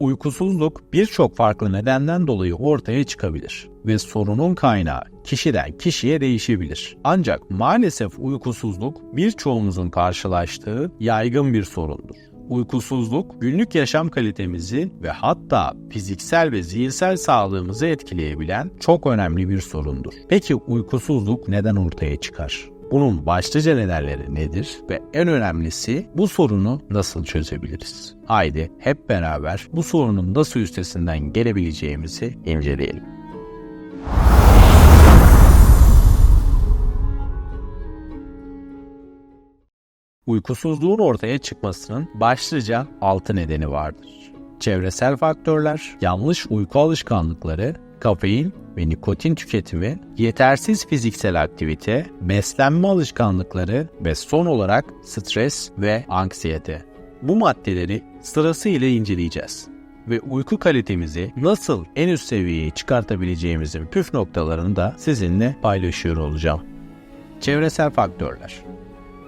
Uykusuzluk birçok farklı nedenden dolayı ortaya çıkabilir ve sorunun kaynağı kişiden kişiye değişebilir. Ancak maalesef uykusuzluk birçoğumuzun karşılaştığı yaygın bir sorundur. Uykusuzluk günlük yaşam kalitemizi ve hatta fiziksel ve zihinsel sağlığımızı etkileyebilen çok önemli bir sorundur. Peki uykusuzluk neden ortaya çıkar? Bunun başlıca nedenleri nedir ve en önemlisi bu sorunu nasıl çözebiliriz? Haydi hep beraber bu sorunun nasıl üstesinden gelebileceğimizi inceleyelim. Uykusuzluğun ortaya çıkmasının başlıca 6 nedeni vardır. Çevresel faktörler, yanlış uyku alışkanlıkları, kafein ve nikotin tüketimi, yetersiz fiziksel aktivite, beslenme alışkanlıkları ve son olarak stres ve anksiyete. Bu maddeleri sırasıyla inceleyeceğiz ve uyku kalitemizi nasıl en üst seviyeye çıkartabileceğimizin püf noktalarını da sizinle paylaşıyor olacağım. Çevresel faktörler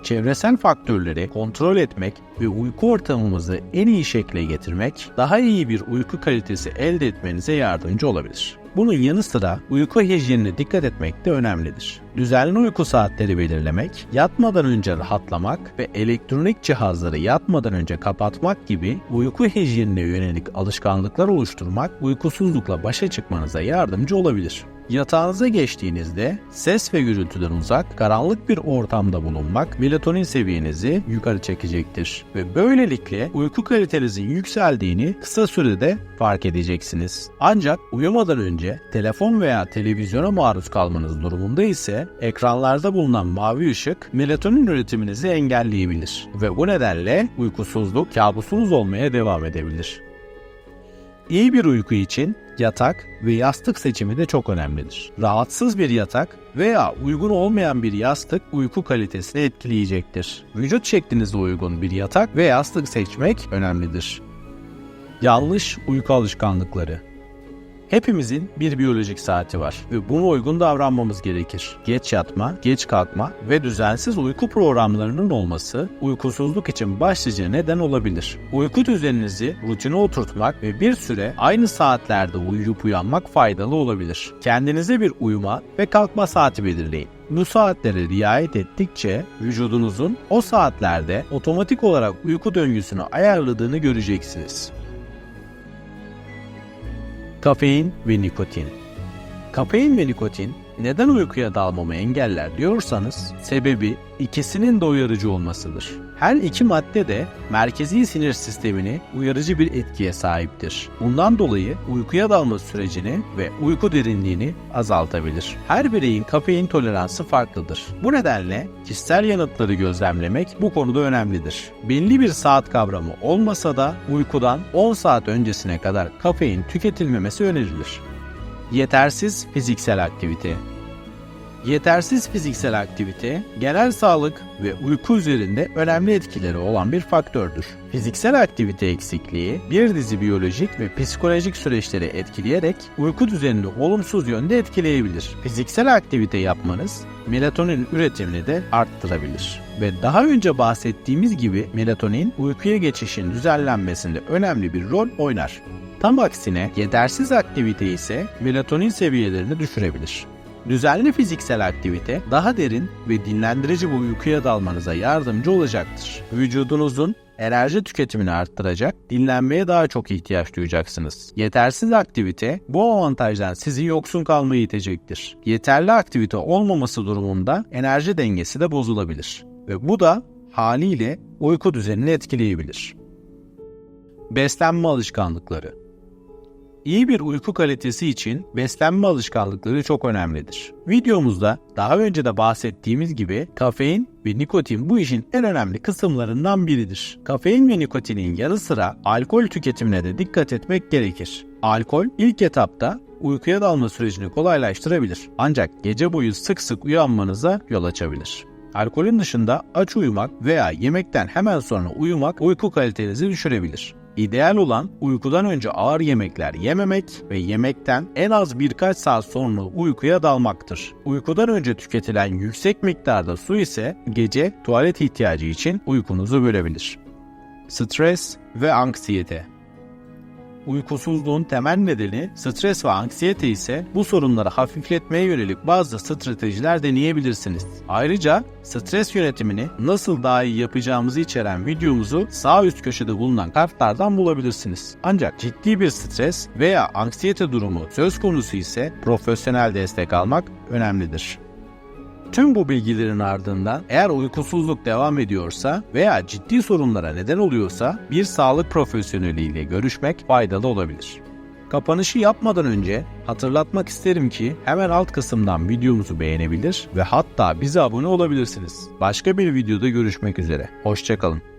Çevresel faktörleri kontrol etmek ve uyku ortamımızı en iyi şekle getirmek, daha iyi bir uyku kalitesi elde etmenize yardımcı olabilir. Bunun yanı sıra uyku hijyenine dikkat etmek de önemlidir. Düzenli uyku saatleri belirlemek, yatmadan önce rahatlamak ve elektronik cihazları yatmadan önce kapatmak gibi uyku hijyenine yönelik alışkanlıklar oluşturmak uykusuzlukla başa çıkmanıza yardımcı olabilir. Yatağınıza geçtiğinizde ses ve gürültüden uzak, karanlık bir ortamda bulunmak melatonin seviyenizi yukarı çekecektir ve böylelikle uyku kalitenizin yükseldiğini kısa sürede fark edeceksiniz. Ancak uyumadan önce telefon veya televizyona maruz kalmanız durumunda ise ekranlarda bulunan mavi ışık melatonin üretiminizi engelleyebilir ve bu nedenle uykusuzluk kabusunuz olmaya devam edebilir. İyi bir uyku için yatak ve yastık seçimi de çok önemlidir. Rahatsız bir yatak veya uygun olmayan bir yastık uyku kalitesini etkileyecektir. Vücut şeklinize uygun bir yatak ve yastık seçmek önemlidir. Yanlış uyku alışkanlıkları Hepimizin bir biyolojik saati var ve buna uygun davranmamız gerekir. Geç yatma, geç kalkma ve düzensiz uyku programlarının olması uykusuzluk için başlıca neden olabilir. Uyku düzeninizi rutine oturtmak ve bir süre aynı saatlerde uyuyup uyanmak faydalı olabilir. Kendinize bir uyuma ve kalkma saati belirleyin. Bu saatlere riayet ettikçe vücudunuzun o saatlerde otomatik olarak uyku döngüsünü ayarladığını göreceksiniz. Kafein ve nikotin. Kafein ve nikotin neden uykuya dalmamı engeller diyorsanız sebebi ikisinin de uyarıcı olmasıdır. Her iki madde de merkezi sinir sistemini uyarıcı bir etkiye sahiptir. Bundan dolayı uykuya dalma sürecini ve uyku derinliğini azaltabilir. Her bireyin kafein toleransı farklıdır. Bu nedenle kişisel yanıtları gözlemlemek bu konuda önemlidir. Belli bir saat kavramı olmasa da uykudan 10 saat öncesine kadar kafein tüketilmemesi önerilir. Yetersiz fiziksel aktivite Yetersiz fiziksel aktivite, genel sağlık ve uyku üzerinde önemli etkileri olan bir faktördür. Fiziksel aktivite eksikliği bir dizi biyolojik ve psikolojik süreçleri etkileyerek uyku düzenini olumsuz yönde etkileyebilir. Fiziksel aktivite yapmanız melatonin üretimini de arttırabilir. Ve daha önce bahsettiğimiz gibi melatonin uykuya geçişin düzenlenmesinde önemli bir rol oynar. Tam aksine yetersiz aktivite ise melatonin seviyelerini düşürebilir. Düzenli fiziksel aktivite daha derin ve dinlendirici bir uykuya dalmanıza yardımcı olacaktır. Vücudunuzun enerji tüketimini arttıracak, dinlenmeye daha çok ihtiyaç duyacaksınız. Yetersiz aktivite bu avantajdan sizi yoksun kalmaya itecektir. Yeterli aktivite olmaması durumunda enerji dengesi de bozulabilir ve bu da haliyle uyku düzenini etkileyebilir. Beslenme alışkanlıkları İyi bir uyku kalitesi için beslenme alışkanlıkları çok önemlidir. Videomuzda daha önce de bahsettiğimiz gibi kafein ve nikotin bu işin en önemli kısımlarından biridir. Kafein ve nikotinin yanı sıra alkol tüketimine de dikkat etmek gerekir. Alkol ilk etapta uykuya dalma sürecini kolaylaştırabilir. Ancak gece boyu sık sık uyanmanıza yol açabilir. Alkolün dışında aç uyumak veya yemekten hemen sonra uyumak uyku kalitenizi düşürebilir. İdeal olan uykudan önce ağır yemekler yememek ve yemekten en az birkaç saat sonra uykuya dalmaktır. Uykudan önce tüketilen yüksek miktarda su ise gece tuvalet ihtiyacı için uykunuzu bölebilir. Stres ve anksiyete Uykusuzluğun temel nedeni stres ve anksiyete ise bu sorunları hafifletmeye yönelik bazı stratejiler deneyebilirsiniz. Ayrıca stres yönetimini nasıl daha iyi yapacağımızı içeren videomuzu sağ üst köşede bulunan kartlardan bulabilirsiniz. Ancak ciddi bir stres veya anksiyete durumu söz konusu ise profesyonel destek almak önemlidir. Tüm bu bilgilerin ardından eğer uykusuzluk devam ediyorsa veya ciddi sorunlara neden oluyorsa bir sağlık profesyoneliyle görüşmek faydalı olabilir. Kapanışı yapmadan önce hatırlatmak isterim ki hemen alt kısımdan videomuzu beğenebilir ve hatta bize abone olabilirsiniz. Başka bir videoda görüşmek üzere. Hoşçakalın.